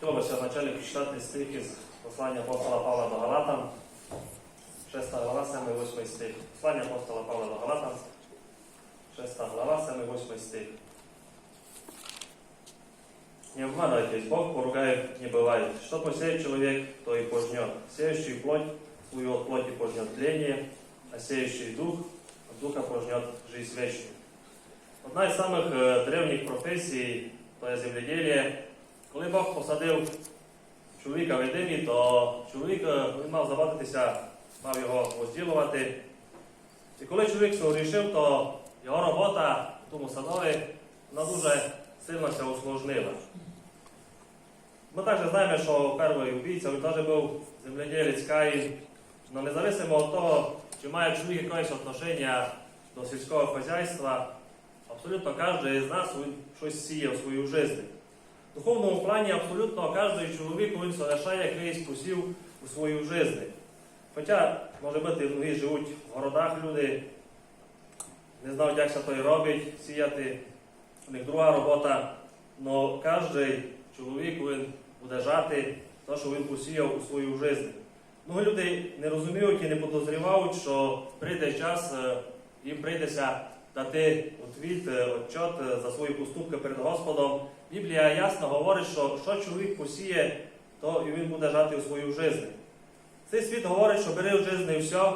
Ще вначалі прочитати стих із послання апостола Павла до Галатам, 6 глава, 7 8 стих. Послання апостола Павла до Галатам, 6 глава, 7 8 стих. Не обманывайтесь, Бог поругаев не бывает. Что посеет человек, то и пожнет. Сеющий плоть, свою от плоти пожнет тление, а сеющий дух, от духа пожнет жизнь вечную. Одна із самих е, древніх професій то є земледілля. Коли Бог посадив чоловіка в Едемі, то чоловік е, він мав забавитися, мав його розділувати. І коли чоловік рішив, то його робота в тому садові вона дуже сильно ся усложнила. Ми також знаємо, що перший убійця він теж був земледілець Каїн. Но независимо від того, чи має чоловік якесь відношення до сільського хазяйства, абсолютно кожен з нас він щось сіє в свою життя. В духовному плані абсолютно кожен чоловік він совершає якийсь посів у свою життя. Хоча, може бути, многі живуть в городах люди, не знають, як це то робить, сіяти, у них друга робота, але кожен чоловік він буде жати те, що він посіяв у свою життя. Много люди не розуміють і не підозрівають, що прийде час, е, їм прийдеться дати отвіт, е, отчет е, за свої поступки перед Господом. Біблія ясно говорить, що що чоловік посіє, то і він буде жати у свою життя. Цей світ говорить, що бери в житті все,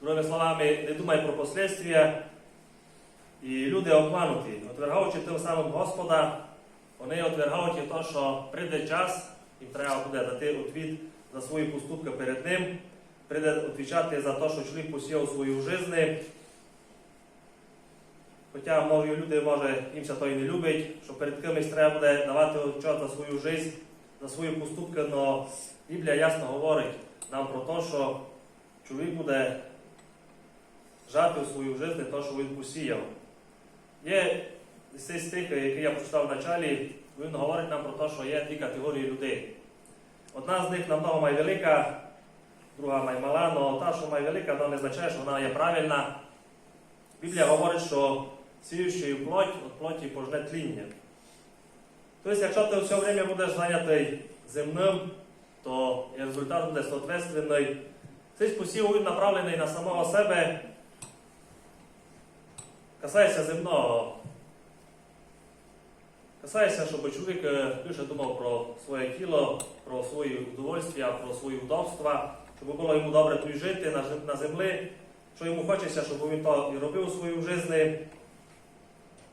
другими словами, не думай про последствия. І люди обмануті, отвергаючи тим самим Господа, вони отвергають то, що прийде час, їм треба буде дати відвід за свої поступки перед ним, прийде відповідати за те, що чоловік посіяв свою життя. Хоча може, люди, може, їм це то і не любить, що перед кимось треба буде давати отчет за свою життя, за свої поступки, але Біблія ясно говорить нам про те, що чоловік буде жати у свою життя те, що він посіяв. Є цей стих, який я прочитав в началі, він говорить нам про те, що є дві категорії людей. Одна з них намного велика, друга має мала, але та, що має велика, вона не означає, що вона є правильна. Біблія говорить, що сіючий плоть від плоті пожне тління. Тобто, якщо ти все время будеш зайнятий земним, то результат буде соответственний. Цей посів він направлений на самого себе, касається земного. Касається, щоб чоловік більше думав про своє тіло, про свої удовольствия, про свої удобства, щоб було йому добре тут жити на землі, що йому хочеться, щоб він то і робив у свою житті.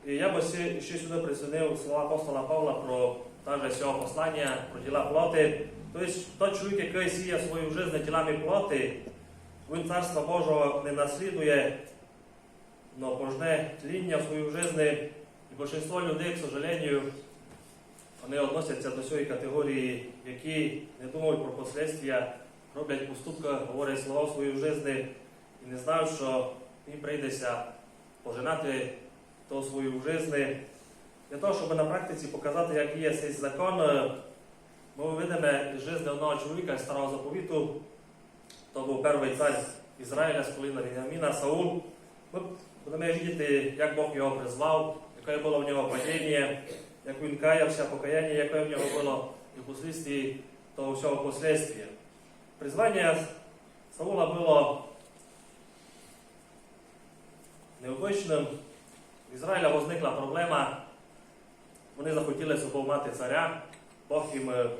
І я би ще, сюди присунув слова апостола Павла про також цього послання, про діла плоти. Тобто, той чоловік, який сіє свою життя тілами плоти, він царства Божого не наслідує, але пожне тління свою життя. І большинство людей, к сожалению, вони відносяться до цієї категорії, які не думають про последствия, роблять поступки, говорять слова в свою життя і не знають, що їм прийдеться пожинати то свою життя. Для того, щоб на практиці показати, як є цей закон, е, ми видимо життя одного чоловіка з старого заповіту, то був перший цар Ізраїля з коліна Веніаміна, Саул. Ми будемо бачити, як Бог його призвав, яке було в нього падіння, як він каявся, покаяння, яке в нього було і впоследствии того всього последствия. Призвання Саула було необичним. Ізраїля возникла проблема. Вони захотіли собою мати царя. Бог їм е,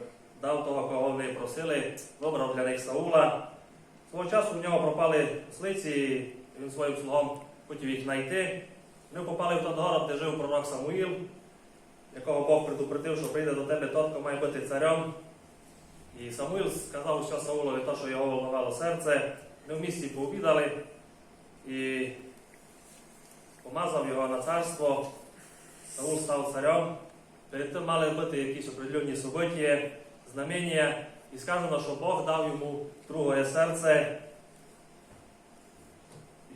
дав того, кого вони просили, вибрав для них Саула. Свого часу в нього пропали слиці, він своїм слугом хотів їх знайти. Вони попали в той город, де жив пророк Самуїл, якого Бог предупредив, що прийде до тебе тот, хто має бути царем. І Самуїл сказав усе Саулові, те, що його волновало серце. Ми в місті пообідали і помазав його на царство. Саул став царем. Перед тим мали бути якісь определенні события, знамення. І сказано, що Бог дав йому друге серце.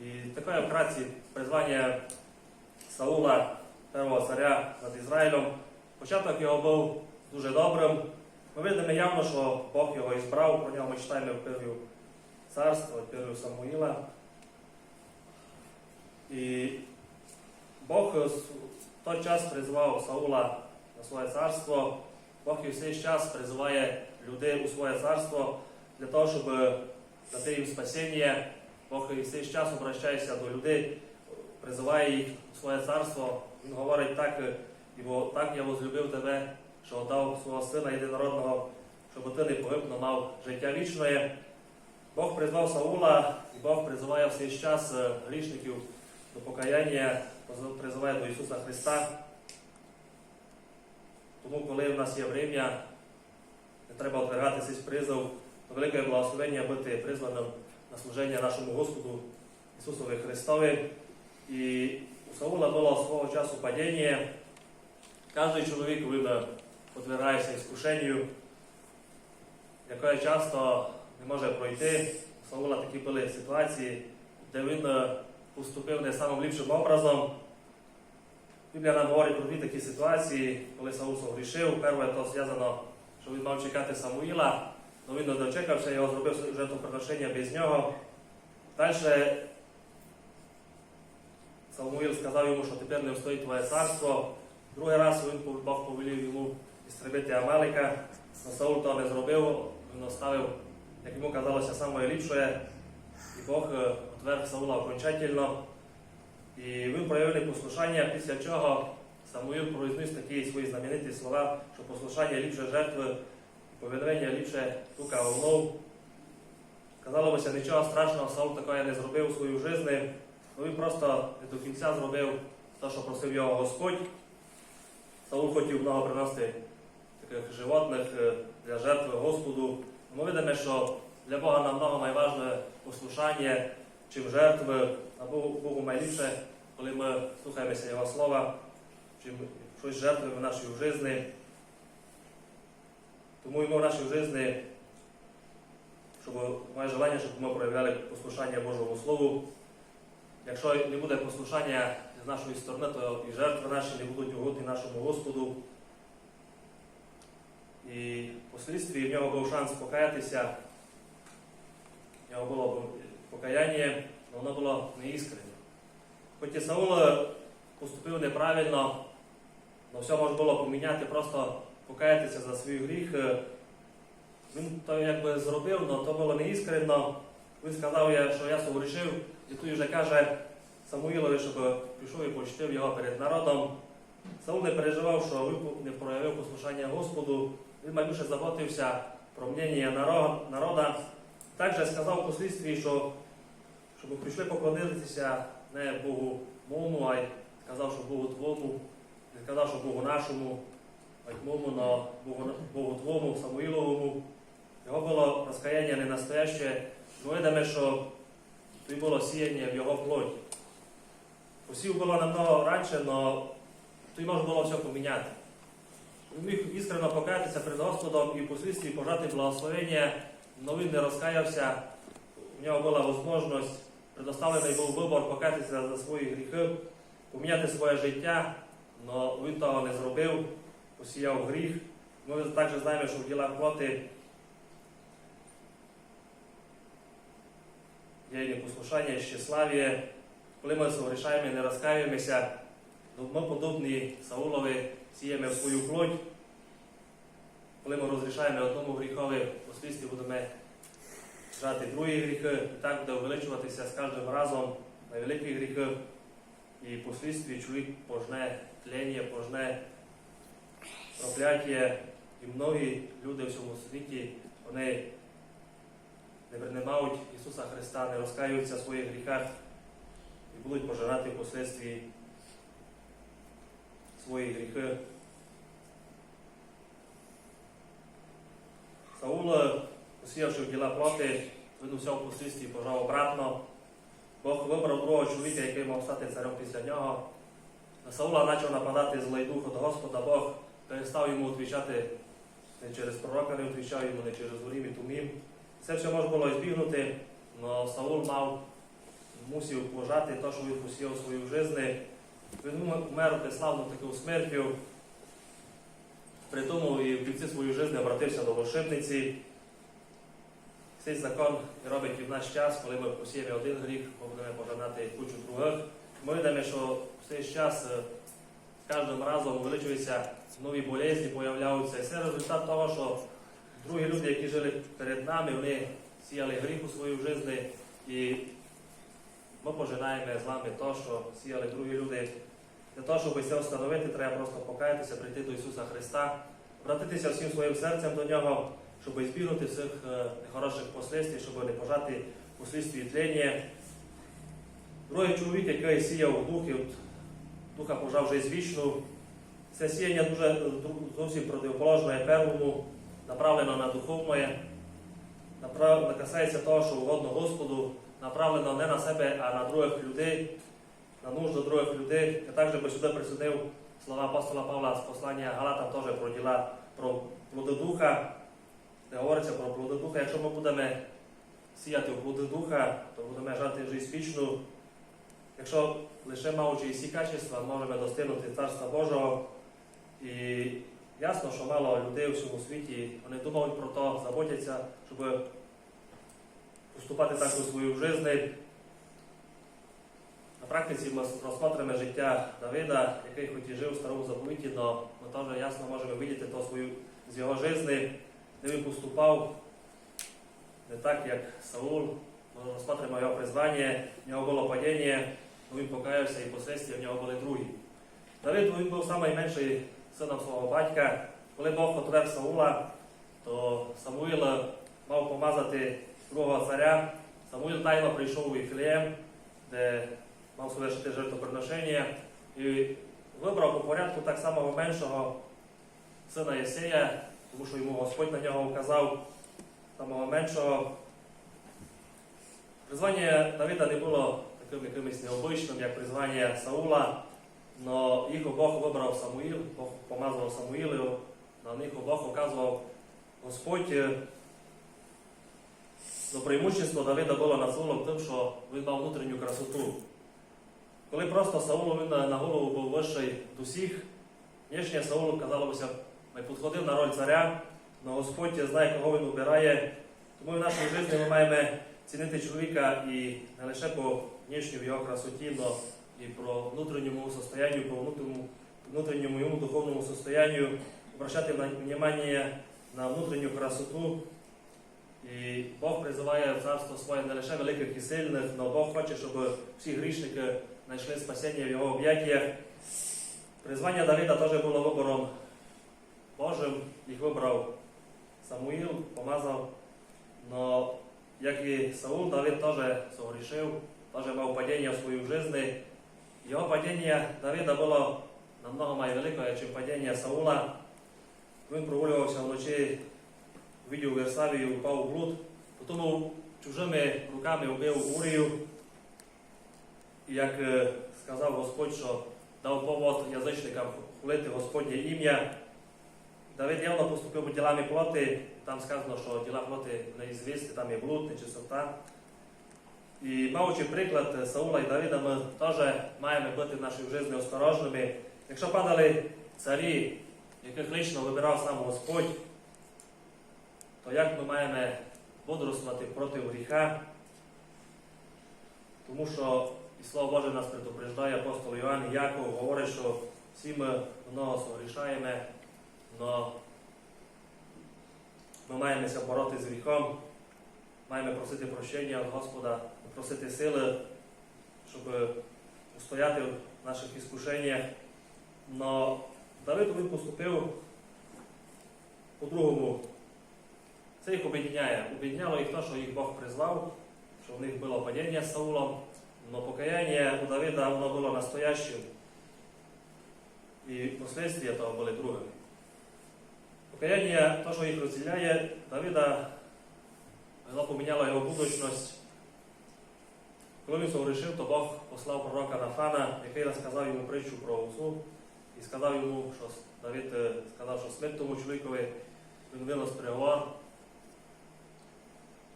І таке вкратці призвання Саула, першого царя над Ізраїлем. Початок його був дуже добрим. Ми видимо явно, що Бог його ізбрав, про нього читаємо в перві царства, в перві Самуїла. І Бог в той час призвав Саула на своє царство. Бог і все час призиває людей у своє царство для того, щоб дати їм спасіння. Бог і все час обращається до людей, призиває їх у своє царство. Він говорить так, бо так я возлюбив тебе, що дав свого сина єдинородного, щоб ти не погиб, но мав життя вічне. Бог призвав Саула, і Бог призиває все час е, грішників до покаяння, призиває до Ісуса Христа. Тому, коли в нас є врем'я, не треба отвергати цей призов, то велике благословення бути призваним на служення нашому Господу Ісусові Христові. І у Саула було свого часу падіння. Кожен чоловік він подвергається іскушенню, яке часто не може пройти. У Саула такі були ситуації, де він е, поступив не самим ліпшим образом. Біблія нам говорить про дві такі ситуації, коли Саул согрішив. Перше то зв'язано, що він мав чекати Самуїла, але він не дочекався, його зробив жертвоприношення без нього. Далі Самуїл сказав йому, що тепер не встоїть твоє царство. Другий раз він Бог повелів йому істребити Амалика, але Саул того не зробив, він оставив, як йому казалося, саме ліпше, і Бог е, Саула окончательно. І він проявив непослушання, після чого Самуїл произніс такі свої знамениті слова, що послушання ліпше жертви, повиновення ліпше тука волнов. Казалося, нічого страшного, Саул такого не зробив у свою житті, але він просто до кінця зробив те, що просив його Господь. Саул хотів много приносити таких животних е, для жертви Господу. Ми видимо, що для Бога намного найважне послушання, чим жертви, а Богу, Богу коли ми слухаємося Його слова, чим щось жертвуємо в нашій житті. Тому йому в нашій житті, щоб моє желання, щоб ми проявляли послушання Божому Слову. Якщо не буде послушання з нашої сторони, то і жертви наші не будуть угодні нашому Господу. І послідстві в нього був шанс покаятися, в нього було покаяння, воно було неіскренне. Хоч і Саул поступив неправильно, але все можна було поміняти, просто покаятися за свій гріх. Він то якби зробив, але то було неіскренно. Він сказав, що я согрішив, і тут вже каже Самуїлові, щоб пішов і почтив його перед народом. Саул не переживав, що не проявив послушання Господу. Він майбільше заботився про мнення народ- народа. Також сказав послідстві, що щоб прийшли поклонитися не Богу моєму, а й сказав, що Богу твому, не сказав, що Богу нашому, а й мому, но Богу, Богу твому, Самуїловому. Його було розкаяння не настояще. Ми видимо, що тут було сіяння в його плоті. Посів було намного раніше, але тут можна було все поміняти. Він міг іскрено покаятися перед Господом і впоследствии пожати благословення, але він не розкаявся. У нього була можливість, предоставлений був вибор покаятися за свої гріхи, поміняти своє життя, але він того не зробив, посіяв гріх. Ми також знаємо, що в ділах плоти є непослушання, щеслав'я. Коли ми согрішаємо не розкаюємося, ми подобні Саулові сіємо в свою плоть. Коли ми розрішаємо одному гріхові, послідстві будемо жати другі гріхи, і так буде увеличуватися з кожним разом на великі гріхи. І послідстві чоловік пожне тлення, пожне прокляття. І многі люди в цьому світі, вони не приймають Ісуса Христа, не розкаюються в своїх гріхах і будуть пожирати впоследствии свої гріхи. Саул, посіявши діла плоти, видався в послідстві пожав обратно. Бог вибрав другого чоловіка, який мав стати царем після нього. На Саула почав нападати злий дух від Господа, Бог перестав йому відвічати не через пророка, не відвічав йому, не через горім і тумім. Це все можна було збігнути, але Саул мав, мусив пожати те, що він посіяв свою життя. Він умер безславну таку смертю. При і в кінці своєї життя обратився до лошибниці. Цей закон робить і в наш час, коли ми посіємо один гріх, ми будемо пожинати кучу других. Ми видимо, що в цей час е, з кожним разом увеличується нові болезні появляються. І це результат того, що другі люди, які жили перед нами, вони сіяли гріх у свою життя. І ми пожинаємо з вами те, що сіяли другі люди. Для того, щоб це встановити, треба просто покаятися, прийти до Ісуса Христа, обратитися всім своїм серцем до Нього, щоб збігнути всіх нехороших послідствій, щоб не пожати послідстві тлення. Другий чоловік, який сіяв дух, і духа пожав життя вічну. Це сіяння дуже е, зовсім противоположне первому, направлено на духовне, направлено касається того, що угодно Господу, направлено не на себе, а на других людей, на нужду других людей. Я також би сюди присудив слова апостола Павла з послання Галатам теж про діла про плоди духа, де говориться про плоди духа. Якщо ми будемо сіяти в плоди духа, то будемо жати життя вічну. Якщо лише маючи ці качества, можемо достигнути Царства Божого. І ясно, що мало людей у всьому світі, вони думають про то, заботяться, щоб поступати так у свою життя. Практиці ми розсмотримо життя Давида, який хоч і жив у старому заповіті, але ми теж ясно можемо видіти то свою з його житті, де він поступав не так, як Саул. Ми розсмотримо його призвання, в нього було падіння, але він покаявся і послідствия в нього були другі. Давид він був найменший сином свого батька. Коли Бог отвер Саула, то Самуїл мав помазати другого царя. Самуїл тайно прийшов у Іфлеєм, де мав совершити жертвоприношення і вибрав по порядку так само меншого сина Єсея, тому що йому Господь на нього вказав самого меншого. Призвання Давида не було таким якимось необичним, як призвання Саула, але їх обох вибрав Самуїл, Бог помазав Самуїлів, на них обох указував Господь. Но преимущество Давида було над Саулом тим, що він мав внутрішню красоту. Коли просто Саул він на голову був вищий до всіх, внешне Саулу, казалося, не підходив на роль царя, але Господь знає, кого він обирає. Тому в нашій житті ми маємо цінити чоловіка і не лише по внешній його красоті, але і про внутрішньому состоянню, по внутрішньому, внутрішньому йому духовному состоянню, обращати внимание на внутрішню красоту. І Бог призиває царство своє не лише великих і сильних, але Бог хоче, щоб всі грішники знайшли спасіння в його об'яттях. Призвання Давида теж було вибором Божим, їх вибрав Самуїл, помазав. Но як і Саул, Давид теж согрішив, теж мав падіння в свою житті. Його падіння Давида було намного найвеликое, ніж падіння Саула. Він прогулювався вночі, видів Версаві і упав у блуд. Потім чужими руками убив Урію. Як е, сказав Господь, що дав повод язичникам хулити Господнє ім'я, Давид явно поступив ділами плоти. Там сказано, що діла плоти неізвісні, там є блуд, нечистота. І маючи приклад Саула і Давида, ми теж маємо бути в нашій житті осторожними. Якщо падали царі, яких лично вибирав сам Господь, то як ми маємо бодрствувати проти гріха? Тому що і Слово Боже нас предупреждає апостол Йоанн і Яков, говорить, що всі ми много согрішаємо, але ми маємося бороти з гріхом, маємо просити прощення від Господа, просити сили, щоб устояти в наших іскушеннях. Но Давид він поступив по-другому. Це їх об'єдняє. Об'єдняло їх те, що їх Бог призвав, що в них було падіння з Саулом, але покаяння у Давида воно було настоящим. І последствия того були другими. Покаяння, те, що їх розділяє, Давида воно поміняло його будучність. Коли він согрішив, то Бог послав пророка Нафана, який розказав йому притчу про овцу, і сказав йому, що Давид е, сказав, що смерть тому чоловікові він винес приговор.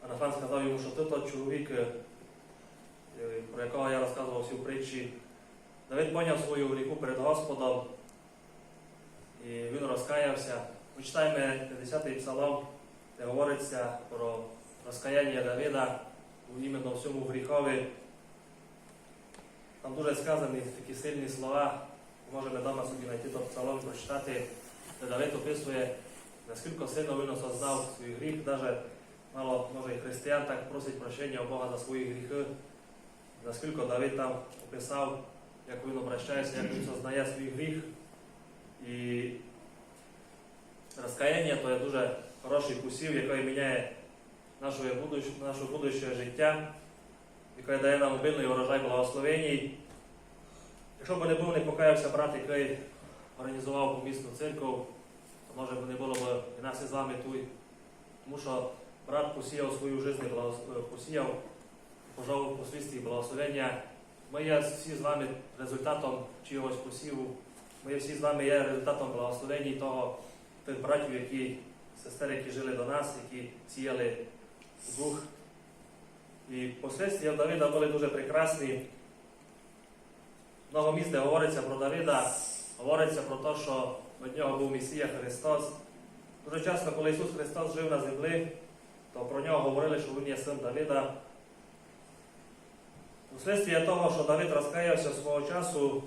А Нафан сказав йому, що ти той чоловік, е, про якого я розказував всі в притчі, Давид поняв свою гріху перед Господом, і він розкаявся. Ми читаємо 50-й псалом, де говориться про розкаяння Давида іменно всьому гріхові. Там дуже сказані такі сильні слова. Можемо вдома собі знайти той псалом прочитати. де Давид описує, наскільки сильно він осознав свій гріх, навіть мало може і християн так просить прощення у Бога за свої гріхи, наскільки Давид там описав, як він обращається, як він сознає свій гріх. І розкаяння то є дуже хороший посів, який міняє наше будуще, життя, яке дає нам обильний урожай благословеній. Якщо б не був, не покаявся брат, який організував помісну церкву, то може б не було б і нас із вами тут. Тому що брат посіяв свою життя, посіяв, пожав по свісті благословення. Ми є всі з вами результатом чогось посіву. Ми всі з вами є результатом благословень того тих братів, які сестер, які жили до нас, які сіяли дух. І послідствия Давида були дуже прекрасні. Много місць, де говориться про Давида, говориться про те, що від нього був Месія Христос. Дуже часто, коли Ісус Христос жив на землі, то про нього говорили, що він є син Давида. Услідствие того, що Давид розкаявся свого часу,